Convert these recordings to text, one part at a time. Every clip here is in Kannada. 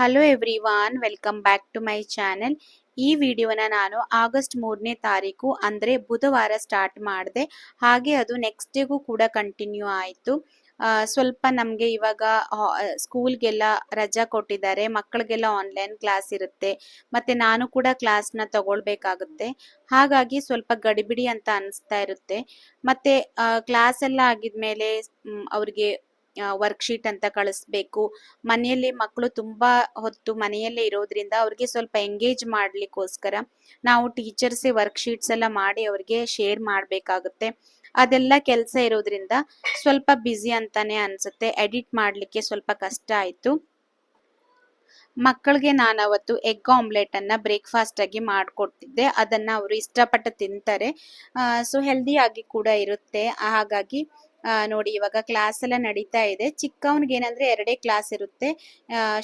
Hello everyone welcome back to my channel ಈ ವಿಡಿಯೋನ ನಾನು ಆಗಸ್ಟ್ ಮೂರನೇ ತಾರೀಕು, ಅಂದರೆ ಬುಧವಾರ ಸ್ಟಾರ್ಟ್ ಮಾಡಿದೆ. ಹಾಗೆ ಅದು ನೆಕ್ಸ್ಟ್ ಡೇಗೂ ಕೂಡ ಕಂಟಿನ್ಯೂ ಆಯಿತು. ಸ್ವಲ್ಪ ನಮಗೆ ಇವಾಗ ಸ್ಕೂಲ್ಗೆಲ್ಲ ರಜಾ ಕೊಟ್ಟಿದ್ದಾರೆ. ಮಕ್ಕಳಿಗೆಲ್ಲ ಆನ್ಲೈನ್ ಕ್ಲಾಸ್ ಇರುತ್ತೆ. ಮತ್ತು ನಾನು ಕೂಡ ಕ್ಲಾಸ್ನ ತಗೊಳ್ಬೇಕಾಗುತ್ತೆ. ಹಾಗಾಗಿ ಸ್ವಲ್ಪ ಗಡಿಬಿಡಿ ಅಂತ ಅನಿಸ್ತಾ ಇರುತ್ತೆ. ಮತ್ತು ಕ್ಲಾಸ್ ಎಲ್ಲ ಆಗಿದ ಮೇಲೆ ಅವ್ರಿಗೆ ವರ್ಕ್ಶೀಟ್ ಅಂತ ಕಳಿಸ್ಬೇಕು. ಮನೆಯಲ್ಲಿ ಮಕ್ಕಳು ತುಂಬಾ ಹೊತ್ತು ಮನೆಯಲ್ಲೇ ಇರೋದ್ರಿಂದ ಅವ್ರಿಗೆ ಸ್ವಲ್ಪ ಎಂಗೇಜ್ ಮಾಡ್ಲಿಕ್ಕೋಸ್ಕರ ನಾವು ಟೀಚರ್ಸೇ ವರ್ಕ್ಶೀಟ್ಸ್ ಎಲ್ಲ ಮಾಡಿ ಅವ್ರಿಗೆ ಶೇರ್ ಮಾಡಬೇಕಾಗುತ್ತೆ. ಅದೆಲ್ಲ ಕೆಲಸ ಇರೋದ್ರಿಂದ ಸ್ವಲ್ಪ ಬ್ಯುಸಿ ಅಂತಾನೆ ಅನ್ಸುತ್ತೆ. ಎಡಿಟ್ ಮಾಡ್ಲಿಕ್ಕೆ ಸ್ವಲ್ಪ ಕಷ್ಟ ಆಯ್ತು. ಮಕ್ಕಳಿಗೆ ನಾನು ಅವತ್ತು ಎಗ್ ಆಮ್ಲೆಟ್ ಅನ್ನ ಬ್ರೇಕ್ಫಾಸ್ಟ್ ಆಗಿ ಮಾಡಿಕೊಡ್ತಿದ್ದೆ. ಅದನ್ನ ಅವರು ಇಷ್ಟಪಟ್ಟು ತಿಂತಾರೆ. ಸೊ ಹೆಲ್ದಿ ಆಗಿ ಕೂಡ ಇರುತ್ತೆ. ಹಾಗಾಗಿ ನೋಡಿ ಇವಾಗ ಕ್ಲಾಸ್ ಎಲ್ಲ ನಡೀತಾ ಇದೆ. ಚಿಕ್ಕವನಿಗೆ ಏನಂದ್ರೆ ಎರಡೇ ಕ್ಲಾಸ್ ಇರುತ್ತೆ.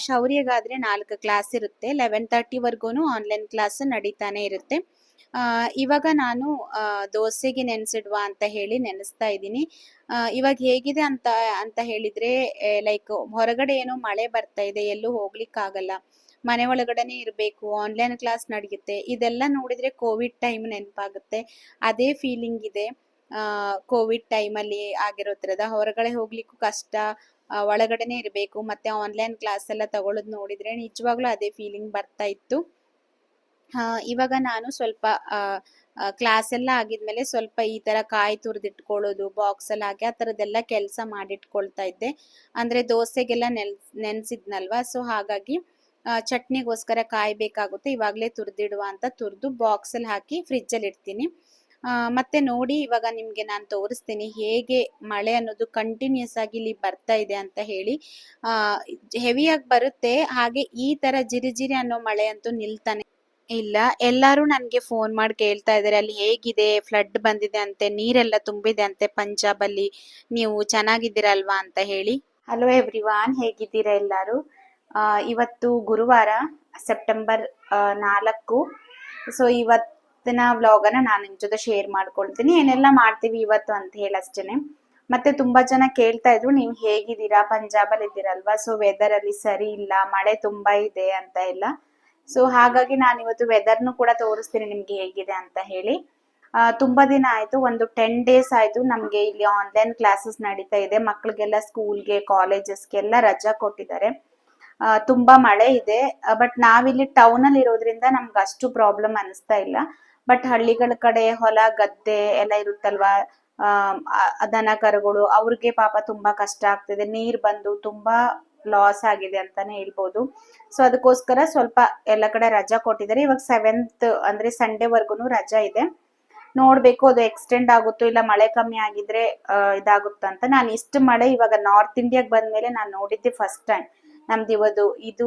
ಶೌರ್ಯಗಾದ್ರೆ ನಾಲ್ಕು ಕ್ಲಾಸ್ ಇರುತ್ತೆ. ಲೆವೆನ್ ತರ್ಟಿವರೆಗೂ ಆನ್ಲೈನ್ ಕ್ಲಾಸ್ ನಡೀತಾನೆ ಇರುತ್ತೆ. ಇವಾಗ ನಾನು ದೋಸೆಗೆ ನೆನೆಸಿಡುವ ಅಂತ ಹೇಳಿ ನೆನೆಸ್ತಾ ಇದ್ದೀನಿ. ಇವಾಗ ಹೇಗಿದೆ ಅಂತ ಅಂತ ಹೇಳಿದ್ರೆ ಲೈಕ್ ಹೊರಗಡೆ ಏನೋ ಮಳೆ ಬರ್ತಾ ಇದೆ, ಎಲ್ಲೂ ಹೋಗ್ಲಿಕ್ಕಾಗಲ್ಲ. ಮನೆ ಒಳಗಡೆನೆ ಇರಬೇಕು ಆನ್ಲೈನ್ ಕ್ಲಾಸ್ ನಡೆಯುತ್ತೆ. ಇದೆಲ್ಲ ನೋಡಿದ್ರೆ ಕೋವಿಡ್ ಟೈಮ್ ನೆನಪಾಗುತ್ತೆ. ಅದೇ ಫೀಲಿಂಗ್ ಇದೆ. ಕೋವಿಡ್ ಟೈಮಲ್ಲಿ ಆಗಿರೋ ಥರದ ಹೊರಗಡೆ ಹೋಗ್ಲಿಕ್ಕೂ ಕಷ್ಟ ಆ, ಒಳಗಡೆನೆ ಇರಬೇಕು ಮತ್ತೆ ಆನ್ಲೈನ್ ಕ್ಲಾಸ್ ಎಲ್ಲ ತಗೊಳ್ಳೋದು ನೋಡಿದ್ರೆ ನಿಜವಾಗ್ಲೂ ಅದೇ ಫೀಲಿಂಗ್ ಬರ್ತಾ ಇತ್ತು. ಆ, ಇವಾಗ ನಾನು ಸ್ವಲ್ಪ ಕ್ಲಾಸ್ ಎಲ್ಲ ಆಗಿದ್ಮೇಲೆ ಸ್ವಲ್ಪ ಈ ತರ ಕಾಯಿ ತುರಿದಿಟ್ಕೊಳ್ಳೋದು ಬಾಕ್ಸ್ ಅಲ್ಲಿ ಹಾಕಿ ಆ ಥರದ್ದೆಲ್ಲ ಕೆಲಸ ಮಾಡಿಟ್ಕೊಳ್ತಾ ಇದ್ದೆ. ಅಂದ್ರೆ ದೋಸೆಗೆಲ್ಲ ನೆಲ್ ನೆನ್ಸಿದ್ನಲ್ವಾ ಸೊ ಹಾಗಾಗಿ ಚಟ್ನಿಗೋಸ್ಕರ ಕಾಯಿ ಬೇಕಾಗುತ್ತೆ ಇವಾಗಲೇ ತುರಿದಿಡುವ ಅಂತ ತುರಿದು ಬಾಕ್ಸಲ್ಲಿ ಹಾಕಿ ಫ್ರಿಜ್ಜಲ್ಲಿ ಇಡ್ತೀನಿ. ಆ, ಮತ್ತೆ ನೋಡಿ ಇವಾಗ ನಿಮ್ಗೆ ನಾನು ತೋರಿಸ್ತೀನಿ ಹೇಗೆ ಮಳೆ ಅನ್ನೋದು ಕಂಟಿನ್ಯೂಸ್ ಆಗಿ ಇಲ್ಲಿ ಬರ್ತಾ ಇದೆ ಅಂತ ಹೇಳಿ. ಹೆವಿಯಾಗಿ ಬರುತ್ತೆ, ಹಾಗೆ ಈ ತರ ಜಿರಿಜಿರಿ ಜಿರಿ ಅನ್ನೋ ಮಳೆ ಅಂತೂ ನಿಲ್ತಾನೆ ಇಲ್ಲ. ಎಲ್ಲರೂ ನನಗೆ ಫೋನ್ ಮಾಡಿ ಕೇಳ್ತಾ ಇದ್ದಾರೆ ಅಲ್ಲಿ ಹೇಗಿದೆ ಫ್ಲಡ್ ಬಂದಿದೆ ಅಂತೆ, ನೀರೆಲ್ಲ ತುಂಬಿದೆ ಅಂತೆ ಪಂಜಾಬ್ ಅಲ್ಲಿ ನೀವು ಚೆನ್ನಾಗಿದ್ದೀರಲ್ವಾ ಅಂತ ಹೇಳಿ. ಹಲೋ ಎವ್ರಿವಾನ್ ಹೇಗಿದ್ದೀರಾ ಎಲ್ಲರೂ? ಇವತ್ತು ಗುರುವಾರ ಸೆಪ್ಟೆಂಬರ್ ನಾಲ್ಕು. ಸೊ ಇವತ್ತಿನ ವ್ಲಾಗನ್ನ ನಾನು ನಿಮ್ಮ ಜೊತೆ ಶೇರ್ ಮಾಡ್ಕೊಳ್ತೀನಿ. ಏನೆಲ್ಲ ಮಾಡ್ತೀವಿ ಇವತ್ತು ಅಂತ ಹೇಳಿ ಅಷ್ಟೇನೆ. ಮತ್ತೆ ತುಂಬಾ ಜನ ಕೇಳ್ತಾ ಇದ್ರು, ನೀವು ಹೇಗಿದ್ದೀರಾ? ಪಂಜಾಬಲ್ಲಿ ಇದ್ದೀರಲ್ವಾ? ಸೊ ವೆದರ್ ಅಲ್ಲಿ ಸರಿ ಇಲ್ಲ, ಮಳೆ ತುಂಬಾ ಇದೆ ಅಂತ ಎಲ್ಲ. ಸೊ ಹಾಗಾಗಿ ನಾನು ಇವತ್ತು ವೆದರ್ನು ಕೂಡ ತೋರಿಸ್ತೀನಿ ನಿಮ್ಗೆ ಹೇಗಿದೆ ಅಂತ ಹೇಳಿ. ತುಂಬಾ ದಿನ ಆಯ್ತು, ಒಂದು ಟೆನ್ ಡೇಸ್ ಆಯ್ತು ನಮ್ಗೆ ಇಲ್ಲಿ ಆನ್ಲೈನ್ ಕ್ಲಾಸಸ್ ನಡೀತಾ ಇದೆ. ಮಕ್ಳಿಗೆಲ್ಲ ಸ್ಕೂಲ್ಗೆ ಕಾಲೇಜಸ್ಗೆಲ್ಲ ರಜಾ ಕೊಟ್ಟಿದ್ದಾರೆ. ತುಂಬಾ ಮಳೆ ಇದೆ ಬಟ್ ನಾವಿಲ್ಲಿ ಟೌನ್ ಅಲ್ಲಿ ಇರೋದ್ರಿಂದ ನಮ್ಗೆ ಅಷ್ಟು ಪ್ರಾಬ್ಲಮ್ ಅನಿಸ್ತಾ ಇಲ್ಲ. ಬಟ್ ಹಳ್ಳಿಗಳ ಕಡೆ ಹೊಲ ಗದ್ದೆ ಎಲ್ಲ ಇರುತ್ತಲ್ವಾ? ಆ, ದನ ಕರುಗಳು ಅವ್ರಿಗೆ ಪಾಪ ತುಂಬಾ ಕಷ್ಟ ಆಗ್ತಿದೆ. ನೀರ್ ಬಂದು ತುಂಬಾ ಲಾಸ್ ಆಗಿದೆ ಅಂತಾನೆ ಹೇಳ್ಬೋದು. ಸೊ ಅದಕ್ಕೋಸ್ಕರ ಸ್ವಲ್ಪ ಎಲ್ಲ ಕಡೆ ರಜಾ ಕೊಟ್ಟಿದ್ದಾರೆ. ಇವಾಗ ಸೆವೆಂತ್ ಅಂದ್ರೆ ಸಂಡೇ ವರ್ಗುನು ರಜಾ ಇದೆ. ನೋಡ್ಬೇಕು ಅದು ಎಕ್ಸ್ಟೆಂಡ್ ಆಗುತ್ತೋ ಇಲ್ಲ ಮಳೆ ಕಮ್ಮಿ ಆಗಿದ್ರೆ ಇದಾಗುತ್ತಂತ ನಾನು ಇಷ್ಟು ಮಳೆ ಇವಾಗ ನಾರ್ತ್ ಇಂಡಿಯಾಗ್ ಬಂದ್ಮೇಲೆ ನಾನು ನೋಡಿದ್ದೆ ಫಸ್ಟ್ ಟೈಮ್ ನಮ್ದು ಇವದು ಇದು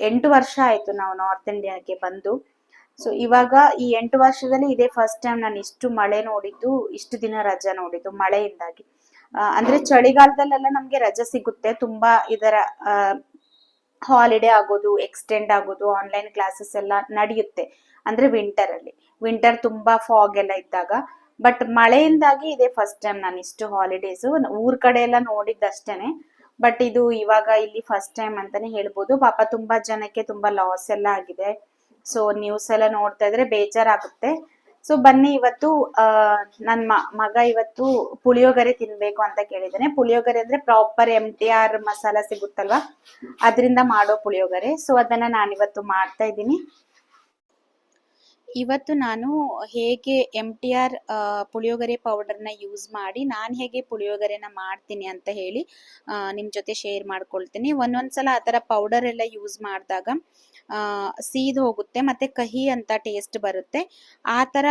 ಎಂಟು ವರ್ಷ ಆಯ್ತು ನಾವು ನಾರ್ತ್ ಇಂಡಿಯಾಗೆ ಬಂದು. ಸೊ ಇವಾಗ ಈ ಎಂಟು ವರ್ಷದಲ್ಲಿ ಇದೇ ಫಸ್ಟ್ ಟೈಮ್ ನಾನು ಇಷ್ಟು ಮಳೆ ನೋಡಿದ್ದು, ಇಷ್ಟು ದಿನ ರಜಾ ನೋಡಿದ್ದು, ಮಳೆಯಿಂದಾಗಿ. ಅಂದ್ರೆ ಚಳಿಗಾಲದಲ್ಲೆಲ್ಲ ನಮ್ಗೆ ರಜೆ ಸಿಗುತ್ತೆ. ತುಂಬಾ ಇದರ ಹಾಲಿಡೇ ಆಗೋದು ಎಕ್ಸ್ಟೆಂಡ್ ಆಗೋದು ಆನ್ಲೈನ್ ಕ್ಲಾಸಸ್ ಎಲ್ಲ ನಡೆಯುತ್ತೆ. ಅಂದ್ರೆ ವಿಂಟರ್ ಅಲ್ಲಿ ವಿಂಟರ್ ತುಂಬಾ ಫಾಗ್ ಎಲ್ಲ ಇದ್ದಾಗ. ಬಟ್ ಮಳೆಯಿಂದಾಗಿ ಇದೇ ಫಸ್ಟ್ ಟೈಮ್ ನಾನು ಇಷ್ಟು ಹಾಲಿಡೇಸ್ ಊರ್ ಕಡೆ ಎಲ್ಲ ನೋಡಿದ್ದಷ್ಟೇನೆ. ಬಟ್ ಇದು ಇವಾಗ ಇಲ್ಲಿ ಫಸ್ಟ್ ಟೈಮ್ ಅಂತಾನೆ ಹೇಳ್ಬೋದು. ಪಾಪ ತುಂಬಾ ಜನಕ್ಕೆ ತುಂಬಾ ಲಾಸ್ ಎಲ್ಲ ಆಗಿದೆ. ಸೊ ನ್ಯೂಸ್ ಎಲ್ಲ ನೋಡ್ತಾ ಇದ್ರೆ ಬೇಜಾರಾಗುತ್ತೆ. ಸೊ ಬನ್ನಿ ಇವತ್ತು ನನ್ನ ಮಗ ಇವತ್ತು ಪುಳಿಯೋಗರೆ ತಿನ್ಬೇಕು ಅಂತ ಕೇಳಿದ್ದಾನೆ ಪುಳಿಯೋಗರೆ ಅಂದ್ರೆ proper M T R masala ಸಿಗುತ್ತಲ್ವಾ? ಅದರಿಂದ ಮಾಡೋ ಪುಳಿಯೋಗರೆ. ಸೊ ಅದನ್ನ ನಾನು ಇವತ್ತು ಮಾಡ್ತಾ ಇದ್ದೀನಿ. ಇವತ್ತು ನಾನು ಹೇಗೆ ಎಂ ಟಿ ಆರ್ ಪುಳಿಯೋಗರೆ ಪೌಡರ್ನ ಯೂಸ್ ಮಾಡಿ ನಾನು ಹೇಗೆ ಪುಳಿಯೋಗರೆನ ಮಾಡ್ತೀನಿ ಅಂತ ಹೇಳಿ ನಿಮ್ಮ ಜೊತೆ ಶೇರ್ ಮಾಡ್ಕೊಳ್ತೀನಿ. ಒಂದೊಂದ್ಸಲ ಆ ಥರ ಪೌಡರ್ ಎಲ್ಲ ಯೂಸ್ ಮಾಡಿದಾಗ ಸೀದ್ ಹೋಗುತ್ತೆ ಮತ್ತೆ ಕಹಿ ಅಂತ ಟೇಸ್ಟ್ ಬರುತ್ತೆ. ಆ ಥರ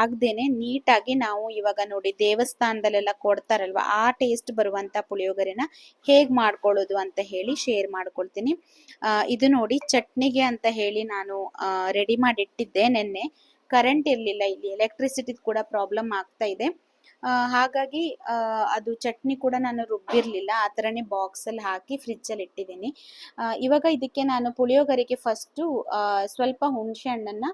ಆಗದೇನೆ ನೀಟಾಗಿ ನಾವು ಇವಾಗ ನೋಡಿ ದೇವಸ್ಥಾನದಲ್ಲೆಲ್ಲ ಕೊಡ್ತಾರಲ್ವ, ಆ ಟೇಸ್ಟ್ ಬರುವಂತ ಪುಳಿಯೋಗರೆನ ಹೇಗೆ ಮಾಡ್ಕೊಳ್ಳೋದು ಅಂತ ಹೇಳಿ ಶೇರ್ ಮಾಡ್ಕೊಳ್ತೀನಿ. ಇದು ನೋಡಿ ಚಟ್ನಿಗೆ ಅಂತ ಹೇಳಿ ನಾನು ರೆಡಿ ಮಾಡಿಟ್ಟಿದ್ದೆ ನೆನ್ನೆ. ಕರೆಂಟ್ ಇರಲಿಲ್ಲ ಇಲ್ಲಿ ಎಲೆಕ್ಟ್ರಿಸಿಟಿ ಕೂಡ ಪ್ರಾಬ್ಲಮ್ ಆಗ್ತಾ ಇದೆ. ಹಾಗಾಗಿ ಅದು ಚಟ್ನಿ ಕೂಡ ನಾನು ರುಬ್ಬಿರಲಿಲ್ಲ. ಆ ಥರನೇ ಬಾಕ್ಸಲ್ಲಿ ಹಾಕಿ ಫ್ರಿಜ್ಜಲ್ಲಿ ಇಟ್ಟಿದ್ದೀನಿ. ಇವಾಗ ಇದಕ್ಕೆ ನಾನು ಪುಳಿಯೋಗರೆಗೆ ಫಸ್ಟು ಸ್ವಲ್ಪ ಹುಣಸೆ ಹಣ್ಣನ್ನು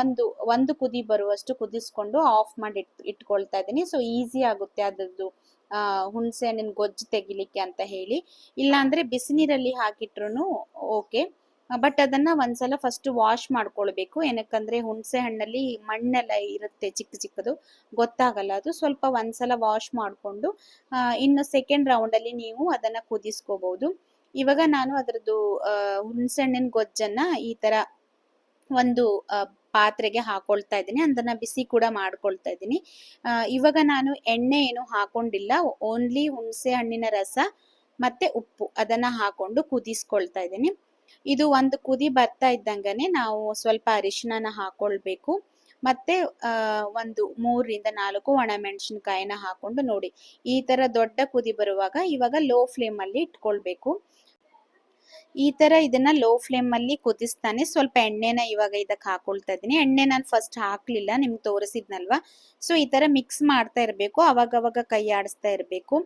ಒಂದು ಒಂದು ಕುದಿ ಬರುವಷ್ಟು ಕುದಿಸ್ಕೊಂಡು ಆಫ್ ಮಾಡಿ ಇಟ್, ಇಟ್ಕೊಳ್ತಾ ಇದ್ದೀನಿ. ಸೊ, ಈಸಿ ಆಗುತ್ತೆ ಅದರದ್ದು ಹುಣಸೆ ಹಣ್ಣಿನ ಗೊಜ್ಜು ತೆಗಿಲಿಕ್ಕೆ ಅಂತ ಹೇಳಿ. ಇಲ್ಲಾಂದ್ರೆ ಬಿಸಿನೀರಲ್ಲಿ ಹಾಕಿಟ್ರು ಓಕೆ. ಬಟ್ ಅದನ್ನ ಒಂದ್ಸಲ ಫಸ್ಟ್ ವಾಶ್ ಮಾಡ್ಕೊಳ್ಬೇಕು. ಏನಕ್ಕಂದ್ರೆ ಹುಣಸೆ ಹಣ್ಣಲ್ಲಿ ಮಣ್ಣೆಲ್ಲ ಇರುತ್ತೆ ಚಿಕ್ಕ ಚಿಕ್ಕದು, ಗೊತ್ತಾಗಲ್ಲ ಅದು. ಸ್ವಲ್ಪ ಒಂದ್ಸಲ ವಾಶ್ ಮಾಡಿಕೊಂಡು ಇನ್ನು ಸೆಕೆಂಡ್ ರೌಂಡ್ ಅಲ್ಲಿ ನೀವು ಅದನ್ನ ಕುದಿಸ್ಕೋಬಹುದು ಇವಾಗ ನಾನು ಅದರದ್ದು ಹುಣಸೆ ಹಣ್ಣಿನ ಗೊಜ್ಜನ್ನ ಈ ತರ ಒಂದು ಪಾತ್ರೆಗೆ ಹಾಕೊಳ್ತಾ ಇದ್ದೀನಿ. ಅದನ್ನ ಬಿಸಿ ಕೂಡ ಮಾಡ್ಕೊಳ್ತಾ ಇದ್ದೀನಿ. ಇವಾಗ ನಾನು ಎಣ್ಣೆ ಏನು ಹಾಕೊಂಡಿಲ್ಲ. ಓನ್ಲಿ ಹುಣಸೆ ಹಣ್ಣಿನ ರಸ ಮತ್ತೆ ಉಪ್ಪು ಅದನ್ನ ಹಾಕೊಂಡು ಕುದಿಸ್ಕೊಳ್ತಾ ಇದ್ದೀನಿ. ಇದು ಒಂದು ಕುದಿ ಬರ್ತಾ ಇದ್ದಂಗನೆ ನಾವು ಸ್ವಲ್ಪ ಅರಿಶಿಣನ ಹಾಕೊಳ್ಬೇಕು. ಮತ್ತೆ ಒಂದು ಮೂರರಿಂದ ನಾಲ್ಕು ಒಣಮೆಣಸಿನಕಾಯಿನ ಹಾಕೊಂಡು ನೋಡಿ. ಈ ತರ ದೊಡ್ಡ ಕುದಿ ಬರುವಾಗ ಇವಾಗ ಲೋ ಫ್ಲೇಮ್ ಅಲ್ಲಿ ಇಟ್ಕೊಳ್ಬೇಕು. ಈ ತರ ಇದನ್ನ ಲೋ ಫ್ಲೇಮ್ ಅಲ್ಲಿ ಕುದಿಸ್ತಾನೆ ಸ್ವಲ್ಪ ಎಣ್ಣೆನ ಇವಾಗ ಇದಕ್ಕೆ ಹಾಕೊಳ್ತಾ ಇದ್ದೀನಿ. ಎಣ್ಣೆ ನಾನು ಫಸ್ಟ್ ಹಾಕ್ಲಿಲ್ಲ, ನಿಮ್ಗೆ ತೋರಿಸಿದ್ನಲ್ವಾ? ಸೊ ಈ ತರ ಮಿಕ್ಸ್ ಮಾಡ್ತಾ ಇರಬೇಕು, ಅವಾಗವಾಗ ಅವಾಗ ಕೈ ಆಡಿಸ್ತಾ ಇರಬೇಕು.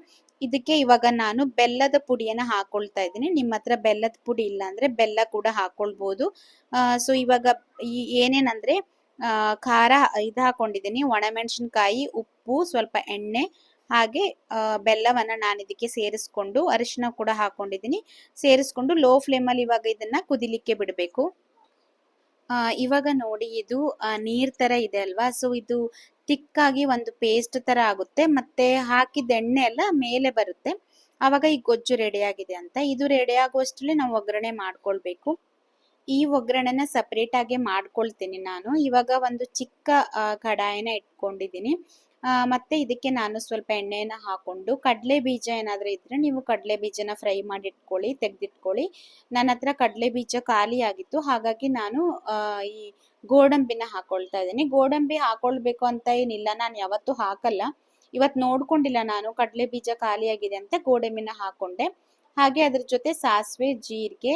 ಇದಕ್ಕೆ ಇವಾಗ ನಾನು ಬೆಲ್ಲದ ಪುಡಿಯನ್ನ ಹಾಕೊಳ್ತಾ ಇದ್ದೀನಿ. ನಿಮ್ಮ ಹತ್ರ ಬೆಲ್ಲದ ಪುಡಿ ಇಲ್ಲ ಅಂದ್ರೆ ಬೆಲ್ಲ ಕೂಡ ಹಾಕೊಳ್ಬಹುದು ಸೊ ಇವಾಗ ಈ ಏನೇನಂದ್ರೆ ಖಾರ ಇದು ಹಾಕೊಂಡಿದ್ದೀನಿ. ಒಣಮೆಣಸಿನ್ಕಾಯಿ, ಉಪ್ಪು, ಸ್ವಲ್ಪ ಎಣ್ಣೆ, ಹಾಗೆ ಬೆಲ್ಲವನ್ನ ನಾನು ಇದಕ್ಕೆ ಸೇರಿಸ್ಕೊಂಡು ಅರಿಶಿನ ಕೂಡ ಹಾಕೊಂಡಿದ್ದೀನಿ. ಸೇರಿಸ್ಕೊಂಡು ಲೋ ಫ್ಲೇಮಲ್ಲಿ ಇವಾಗ ಇದನ್ನ ಕುದಿಲಿಕ್ಕೆ ಬಿಡಬೇಕು. ಆ, ಇವಾಗ ನೋಡಿ ಇದು ನೀರ್ ತರ ಇದೆ ಅಲ್ವಾ? ಸೊ ಇದು ತಿಕ್ಕಾಗಿ ಒಂದು ಪೇಸ್ಟ್ ತರ ಆಗುತ್ತೆ. ಮತ್ತೆ ಹಾಕಿದ ಎಣ್ಣೆ ಎಲ್ಲ ಮೇಲೆ ಬರುತ್ತೆ. ಅವಾಗ ಈ ಗೊಜ್ಜು ರೆಡಿ ಆಗಿದೆ ಅಂತ. ಇದು ರೆಡಿ ಆಗುವಷ್ಟರಲ್ಲಿ ನಾವು ಒಗ್ಗರಣೆ ಮಾಡ್ಕೊಳ್ಬೇಕು. ಈ ಒಗ್ಗರಣೆನ ಸಪ್ರೇಟ್ ಆಗಿ ಮಾಡ್ಕೊಳ್ತೀನಿ ನಾನು. ಇವಾಗ ಒಂದು ಚಿಕ್ಕ ಕಡಾಯನ ಇಟ್ಕೊಂಡಿದ್ದೀನಿ. ಮತ್ತೆ ಇದಕ್ಕೆ ನಾನು ಸ್ವಲ್ಪ ಎಣ್ಣೆಯನ್ನ ಹಾಕೊಂಡು ಕಡಲೆ ಬೀಜ ಏನಾದ್ರೂ ಇದ್ರೆ ನೀವು ಕಡಲೆ ಬೀಜನ ಫ್ರೈ ಮಾಡಿ ಇಟ್ಕೊಳ್ಳಿ ತೆಗೆದಿಟ್ಕೊಳ್ಳಿ. ನನ್ನ ಹತ್ರ ಕಡಲೆ ಬೀಜ ಖಾಲಿ ಆಗಿತ್ತು. ಹಾಗಾಗಿ ನಾನು ಈ ಗೋಡಂಬಿನ ಹಾಕೊಳ್ತಾ ಇದ್ದೀನಿ. ಗೋಡಂಬಿ ಹಾಕೊಳ್ಬೇಕು ಅಂತ ಏನಿಲ್ಲ. ನಾನು ಯಾವತ್ತೂ ಹಾಕಲ್ಲ. ಇವತ್ತು ನೋಡ್ಕೊಂಡಿಲ್ಲ ನಾನು ಕಡಲೆ ಬೀಜ ಖಾಲಿ ಆಗಿದೆ ಅಂತ ಗೋಡಂಬಿನ ಹಾಕೊಂಡೆ. ಹಾಗೆ ಅದ್ರ ಜೊತೆ ಸಾಸಿವೆ, ಜೀರಿಗೆ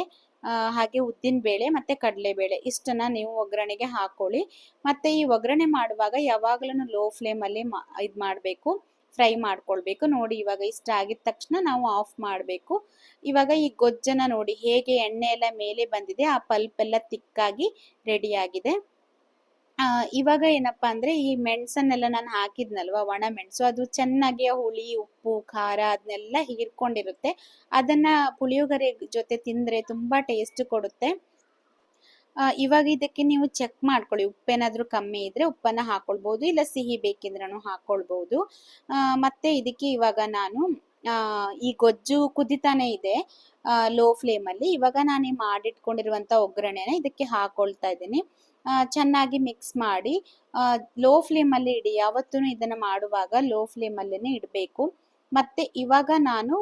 ಹಾಗೆ ಉದ್ದಿನ ಬೇಳೆ ಮತ್ತೆ ಕಡಲೆಬೇಳೆ ಇಷ್ಟನ್ನ ನೀವು ಒಗ್ಗರಣೆಗೆ ಹಾಕೊಳ್ಳಿ. ಮತ್ತೆ ಈ ಒಗ್ಗರಣೆ ಮಾಡುವಾಗ ಯಾವಾಗ್ಲೂ ಲೋ ಫ್ಲೇಮ್ ಅಲ್ಲಿ ಮಾ, ಇದು ಮಾಡಬೇಕು, ಫ್ರೈ ಮಾಡ್ಕೊಳ್ಬೇಕು. ನೋಡಿ ಇವಾಗ ಇಷ್ಟ ಆಗಿದ ತಕ್ಷಣ ನಾವು ಆಫ್ ಮಾಡಬೇಕು. ಇವಾಗ ಈ ಗೊಜ್ಜನ್ನ ನೋಡಿ ಹೇಗೆ ಎಣ್ಣೆ ಎಲ್ಲ ಮೇಲೆ ಬಂದಿದೆ, ಆ ಪಲ್ಪ್ ಎಲ್ಲ ತಿಕ್ಕಾಗಿ ರೆಡಿ ಆಗಿದೆ. ಇವಾಗ ಏನಪ್ಪಾ ಅಂದ್ರೆ ಈ ಮೆಣಸನ್ನೆಲ್ಲ ನಾನು ಹಾಕಿದ್ನಲ್ವಾ, ಒಣ ಮೆಣಸು, ಅದು ಚೆನ್ನಾಗಿ ಹುಳಿ, ಉಪ್ಪು, ಖಾರ ಅದನ್ನೆಲ್ಲ ಹೀರ್ಕೊಂಡಿರುತ್ತೆ. ಅದನ್ನ ಪುಳಿಯೋಗರೆ ಜೊತೆ ತಿಂದ್ರೆ ತುಂಬಾ ಟೇಸ್ಟ್ ಕೊಡುತ್ತೆ. ಇವಾಗ ಇದಕ್ಕೆ ನೀವು ಚೆಕ್ ಮಾಡ್ಕೊಳ್ಳಿ, ಉಪ್ಪೇನಾದ್ರೂ ಕಮ್ಮಿ ಇದ್ರೆ ಉಪ್ಪನ್ನ ಹಾಕೊಳ್ಬಹುದು ಇಲ್ಲ ಸಿಹಿ ಬೇಕಿದ್ರೂ ಹಾಕೊಳ್ಬಹುದು ಮತ್ತೆ ಇದಕ್ಕೆ ಇವಾಗ ನಾನು ಈ ಗೊಜ್ಜು ಕುದಿತಾನೆ ಇದೆ ಲೋ ಫ್ಲೇಮ್ ಅಲ್ಲಿ. ಇವಾಗ ನಾನು ಮಾಡಿಟ್ಕೊಂಡಿರುವಂತ ಒಗ್ಗರಣೆನ ಇದಕ್ಕೆ ಹಾಕೊಳ್ತಾ ಇದ್ದೀನಿ. ಚೆನ್ನಾಗಿ ಮಿಕ್ಸ್ ಮಾಡಿ ಲೋ ಫ್ಲೇಮ್ ಅಲ್ಲಿ ಇಡಿ. ಯಾವತ್ತೂ ಇದನ್ನ ಮಾಡುವಾಗ ಲೋ ಫ್ಲೇಮ್ ಅಲ್ಲೇನೆ ಇಡಬೇಕು. ಮತ್ತೆ ಇವಾಗ ನಾನು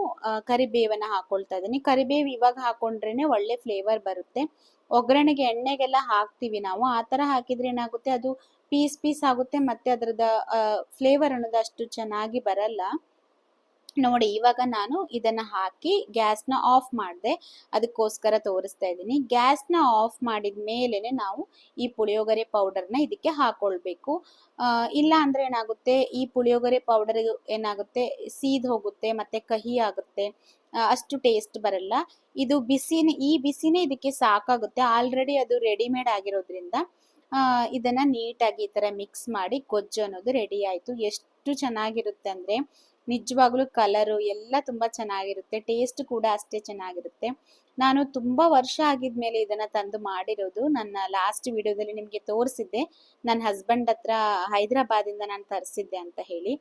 ಕರಿಬೇವನ್ನ ಹಾಕೊಳ್ತಾ ಇದ್ದೀನಿ. ಕರಿಬೇವು ಇವಾಗ ಹಾಕೊಂಡ್ರೇನೆ ಒಳ್ಳೆ ಫ್ಲೇವರ್ ಬರುತ್ತೆ. ಒಗ್ಗರಣೆಗೆ ಎಣ್ಣೆಗೆಲ್ಲ ಹಾಕ್ತಿವಿ ನಾವು. ಆ ತರ ಹಾಕಿದ್ರೆ ಏನಾಗುತ್ತೆ? ಅದು ಪೀಸ್ ಪೀಸ್ ಆಗುತ್ತೆ, ಮತ್ತೆ ಅದರದ ಫ್ಲೇವರ್ ಅನ್ನೋದು ಅಷ್ಟು ಚೆನ್ನಾಗಿ ಬರಲ್ಲ. ನೋಡಿ, ಇವಾಗ ನಾನು ಇದನ್ನ ಹಾಕಿ ಗ್ಯಾಸ್ನ ಆಫ್ ಮಾಡಿದೆ. ಅದಕ್ಕೋಸ್ಕರ ತೋರಿಸ್ತಾ ಇದ್ದೀನಿ. ಗ್ಯಾಸ್ನ ಆಫ್ ಮಾಡಿದ ಮೇಲೆನೆ ನಾವು ಈ ಪುಳಿಯೋಗರೆ ಪೌಡರ್ನ ಇದಕ್ಕೆ ಹಾಕೊಳ್ಬೇಕು. ಇಲ್ಲ ಅಂದ್ರೆ ಏನಾಗುತ್ತೆ, ಈ ಪುಳಿಯೋಗರೆ ಪೌಡರ್ ಏನಾಗುತ್ತೆ, ಸೀದ್ ಹೋಗುತ್ತೆ, ಮತ್ತೆ ಕಹಿ ಆಗುತ್ತೆ. ಅಷ್ಟು ಟೇಸ್ಟ್ ಬರಲ್ಲ. ಇದು ಬಿಸಿನೇ, ಈ ಬಿಸಿನೇ ಇದಕ್ಕೆ ಸಾಕಾಗುತ್ತೆ. ಆಲ್ರೆಡಿ ಅದು ರೆಡಿಮೇಡ್ ಆಗಿರೋದ್ರಿಂದ ಇದನ್ನ ನೀಟಾಗಿ ಈ ತರ ಮಿಕ್ಸ್ ಮಾಡಿ ಗೊಜ್ಜು ಅನ್ನೋದು ರೆಡಿ ಆಯ್ತು. ಎಷ್ಟು ಚೆನ್ನಾಗಿರುತ್ತೆ ಅಂದ್ರೆ ನಿಜವಾಗ್ಲೂ ಕಲರು ಎಲ್ಲ ತುಂಬಾ ಚೆನ್ನಾಗಿರುತ್ತೆ. ಟೇಸ್ಟ್ ಕೂಡ ಅಷ್ಟೇ ಚೆನ್ನಾಗಿರುತ್ತೆ. ನಾನು ತುಂಬಾ ವರ್ಷ ಆಗಿದ್ಮೇಲೆ ಇದನ್ನ ತಂದು ಮಾಡಿರೋದು. ನನ್ನ ಲಾಸ್ಟ್ ವಿಡಿಯೋದಲ್ಲಿ ನಿಮ್ಗೆ ತೋರಿಸಿದ್ದೆ. ನನ್ನ ಹಸ್ಬೆಂಡ್ ಹತ್ರ ಹೈದರಾಬಾದಿಂದ ನಾನು ತರಿಸಿದ್ದೆ ಅಂತ ಹೇಳಿ.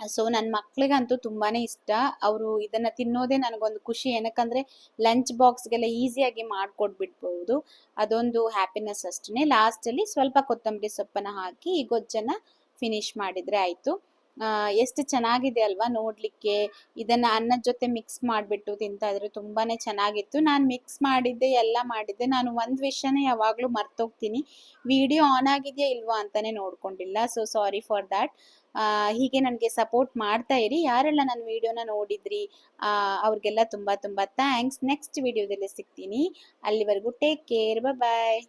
ಸೊ ನನ್ನ ಮಕ್ಳಿಗಂತೂ ತುಂಬಾನೇ ಇಷ್ಟ. ಅವರು ಇದನ್ನ ತಿನ್ನೋದೇ ನನಗೊಂದು ಖುಷಿ. ಏನಕ್ಕಂದ್ರೆ ಲಂಚ್ ಬಾಕ್ಸ್ಗೆಲ್ಲ ಈಸಿಯಾಗಿ ಮಾಡ್ಕೊಟ್ಬಿಡ್ಬಹುದು ಅದೊಂದು ಹ್ಯಾಪಿನೆಸ್ ಅಷ್ಟೇ ಲಾಸ್ಟಲ್ಲಿ ಸ್ವಲ್ಪ ಕೊತ್ತಂಬರಿ ಸೊಪ್ಪನ್ನ ಹಾಕಿ ಈ ಗೊಜ್ಜನ್ನ ಫಿನಿಶ್ ಮಾಡಿದ್ರೆ ಆಯ್ತು. ಎಷ್ಟು ಚೆನ್ನಾಗಿದೆ ಅಲ್ವಾ ನೋಡ್ಲಿಕ್ಕೆ. ಇದನ್ನ ಅನ್ನದ ಜೊತೆ ಮಿಕ್ಸ್ ಮಾಡಿಬಿಟ್ಟು ತಿಂತಾ ಇದ್ರೆ ತುಂಬಾನೇ ಚೆನ್ನಾಗಿತ್ತು. ನಾನು ಮಿಕ್ಸ್ ಮಾಡಿದ್ದೆ, ಎಲ್ಲ ಮಾಡಿದ್ದೆ. ನಾನು ಒಂದ್ ವಿಷಯನೇ ಯಾವಾಗ್ಲೂ ಮರ್ತೋಗ್ತೀನಿ. ವಿಡಿಯೋ ಆನ್ ಆಗಿದೆಯಾ ಇಲ್ವಾ ಅಂತಾನೆ ನೋಡ್ಕೊಂಡಿಲ್ಲ. ಸೊ ಸಾರಿ ಫಾರ್ ದ್ಯಾಟ್ ಹೀಗೆ ನನಗೆ ಸಪೋರ್ಟ್ ಮಾಡ್ತಾ ಇರಿ. ಯಾರೆಲ್ಲ ನನ್ನ ವಿಡಿಯೋನ ನೋಡಿದ್ರಿ ಅವ್ರಿಗೆಲ್ಲ ತುಂಬಾ ತುಂಬಾ ಥ್ಯಾಂಕ್ಸ್ ನೆಕ್ಸ್ಟ್ ವಿಡಿಯೋದಲ್ಲಿ ಸಿಗ್ತೀನಿ. ಅಲ್ಲಿವರೆಗೂ ಟೇಕ್ ಕೇರ್ ಬಾಯ್